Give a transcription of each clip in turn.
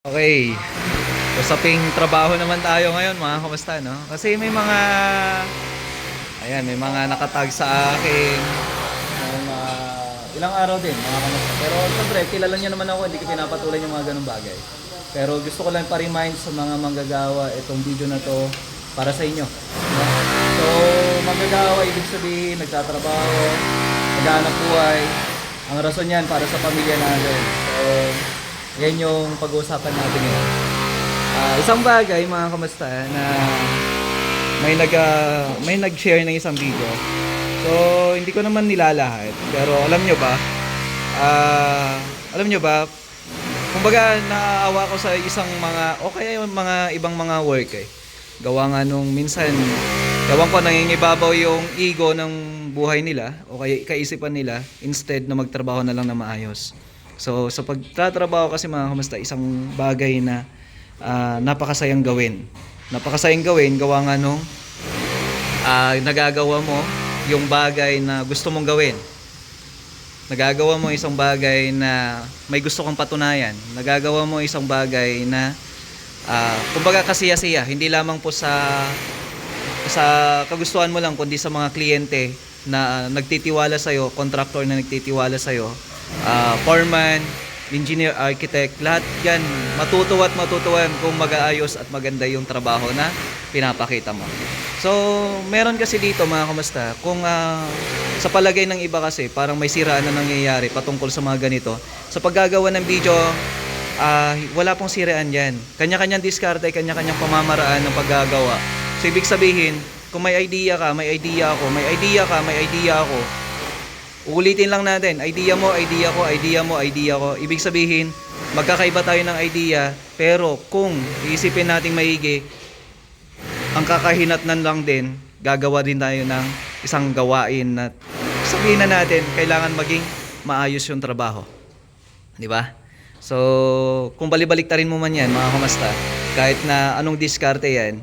Okay. Usaping trabaho naman tayo ngayon, mga kamusta, no? Kasi may mga ayan, may mga nakatag sa akin. Nung, ah, ilang araw din, mga kamusta. Pero siyempre, kilala niyo naman ako, hindi ko pinapatulan yung mga ganung bagay. Pero gusto ko lang pa-remind sa mga manggagawa itong video na to para sa inyo. no? So, manggagawa, ibig sabihin, nagtatrabaho, naghahanap buhay. Ang rason yan para sa pamilya natin. So, yan yung pag-uusapan natin ngayon. Ah, isang bagay mga kamusta na may nag ah, may nag-share ng isang video. So hindi ko naman nilalahat pero alam nyo ba ah, alam nyo ba kumbaga naaawa ko sa isang mga o kaya yung mga ibang mga work eh. Gawa nga nung minsan gawan ko nangingibabaw yung ego ng buhay nila o kaya kaisipan nila instead na magtrabaho na lang na maayos. So sa pagtatrabaho kasi mga kamusta isang bagay na ah, napakasayang gawin. Napakasayang gawin gawa nga nung ah, nagagawa mo yung bagay na gusto mong gawin. Nagagawa mo isang bagay na may gusto kang patunayan. Nagagawa mo isang bagay na ah, kumbaga kasiya-siya, hindi lamang po sa sa kagustuhan mo lang kundi sa mga kliyente na nagtitiwala sa iyo, contractor na nagtitiwala sa iyo, foreman, engineer, architect, lahat 'yan matutuwa at matutuwa kung mag-aayos at maganda yung trabaho na pinapakita mo. So, meron kasi dito mga kamusta, kung ah, sa palagay ng iba kasi parang may siraan na nangyayari patungkol sa mga ganito. Sa paggagawa ng video, ah, wala pong siraan yan. Kanya-kanyang diskarte, kanya-kanyang pamamaraan ng paggagawa. So, ibig sabihin, kung may idea ka, may idea ako, may idea ka, may idea ako, Uulitin lang natin, idea mo, idea ko, idea mo, idea ko. Ibig sabihin, magkakaiba tayo ng idea, pero kung iisipin nating maigi, ang kakahinatnan lang din, gagawa din tayo ng isang gawain na sabihin na natin, kailangan maging maayos yung trabaho. Di ba? So, kung balibalik-tarin mo man yan, mga kamasta, kahit na anong diskarte yan,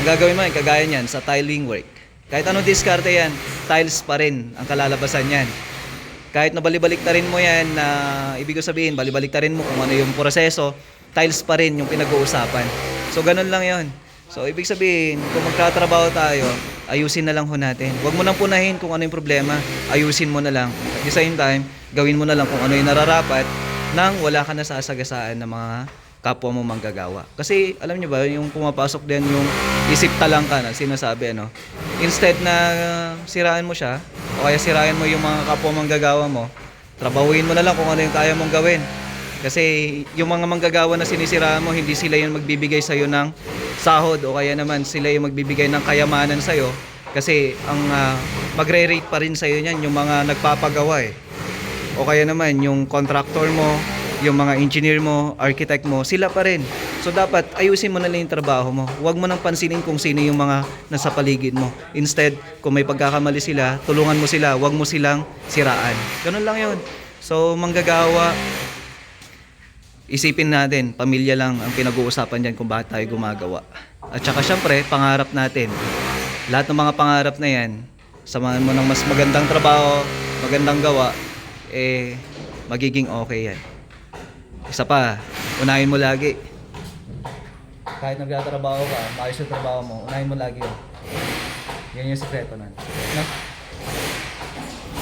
ang gagawin mo yan, kagaya niyan, sa tiling work. Kahit anong diskarte yan, tiles pa rin ang kalalabasan yan. Kahit na balibalik-tarin mo yan, na ibig ko sabihin, balibalik-tarin mo kung ano yung proseso, tiles pa rin yung pinag-uusapan. So, ganun lang yon. So, ibig sabihin, kung magtatrabaho tayo, ayusin na lang ho natin. Huwag mo nang punahin kung ano yung problema, ayusin mo na lang. At the same time, gawin mo na lang kung ano yung nararapat nang wala ka na sasagasaan ng mga kapwa mo manggagawa. Kasi alam niyo ba, yung pumapasok din yung isip talang ka na sinasabi ano. Instead na uh, siraan mo siya o kaya sirain mo yung mga kapwa manggagawa mo, trabahuin mo na lang kung ano yung kaya mong gawin. Kasi yung mga manggagawa na sinisiraan mo, hindi sila yung magbibigay sa iyo ng sahod o kaya naman sila yung magbibigay ng kayamanan sa iyo kasi ang ah, magre-rate pa rin sa iyo niyan yung mga nagpapagawa eh. O kaya naman yung contractor mo, yung mga engineer mo, architect mo, sila pa rin. So dapat ayusin mo na lang yung trabaho mo. Huwag mo nang pansinin kung sino yung mga nasa paligid mo. Instead, kung may pagkakamali sila, tulungan mo sila, huwag mo silang siraan. Ganun lang yun. So manggagawa, isipin natin, pamilya lang ang pinag-uusapan dyan kung bakit tayo gumagawa. At saka syempre, pangarap natin. Lahat ng mga pangarap na yan, samahan mo ng mas magandang trabaho, magandang gawa, eh, magiging okay yan. Isa pa, unahin mo lagi. Kahit nagtatrabaho ka, maayos yung trabaho mo, unahin mo lagi yun. Yan yung sikreto nun. No?